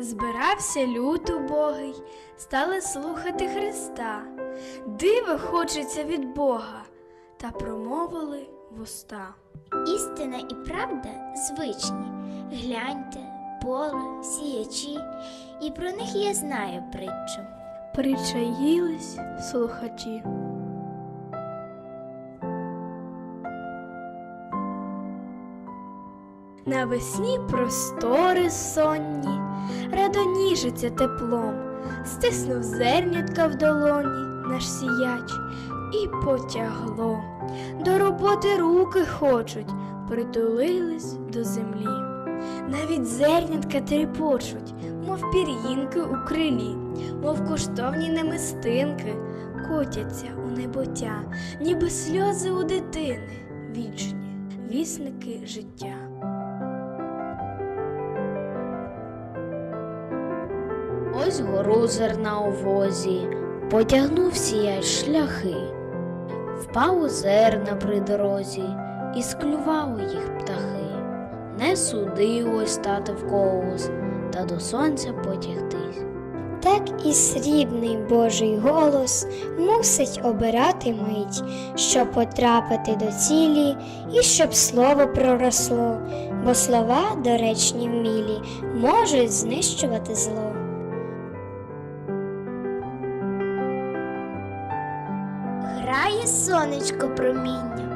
Збирався люд убогий, стали слухати Христа. Диво хочеться від Бога, та промовили вуста. Істина і правда звичні. Гляньте, поле, сіячі, і про них я знаю притчу. Причаїлись слухачі. Навесні простори сонні, радоніжиться теплом, стиснув зернятка в долоні наш сіяч і потягло. До роботи руки хочуть, притулились до землі. Навіть зернятка тріпочуть, мов пір'їнки у крилі, мов коштовні намистинки, котяться у небуття, ніби сльози у дитини, вічні вісники життя. Ось гору зерна у возі, потягнув сіяй шляхи, впав у зерна при дорозі, і склювали їх птахи. Не суди ось стати в колос, та до сонця потягтись. Так і срібний Божий голос мусить обирати мить, щоб потрапити до цілі і щоб слово проросло, бо слова, доречні вмілі, можуть знищувати зло. Грає сонечко проміння,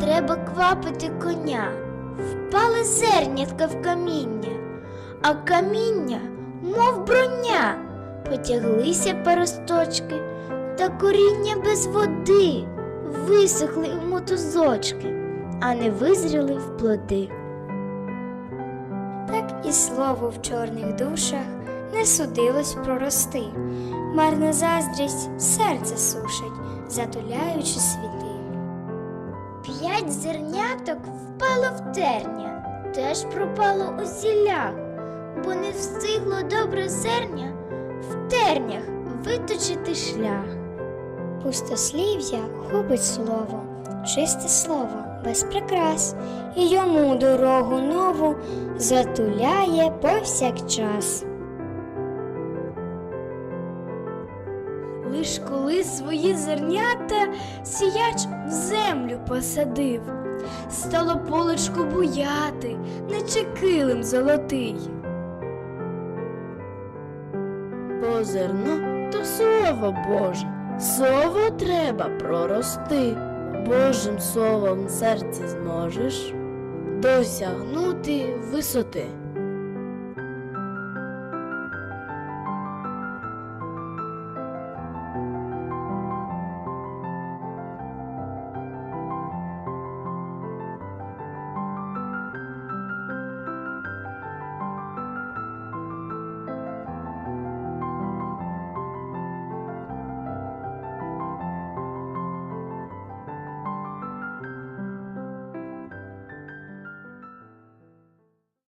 треба квапити коня, впали зернятка в каміння, а каміння, мов броня, потяглися пересточки, та коріння без води висохли в мотузочки, а не визріли в плоди. Так і слово в чорних душах не судилось прорости. Марна заздрість серце сушить, затуляючи світи. П'ять зерняток впало в терня, теж пропало у зіллях, бо не встигло добре зерня в тернях виточити шлях. Пустослів'я губить слово, чисте слово без прикрас, і йому дорогу нову затуляє повсякчас. Лиш коли свої зернята сіяч в землю посадив, стало полечко буяти, наче килим золотий. Бо зерно то слово Боже, слово треба прорости. Божим словом серці зможеш досягнути висоти.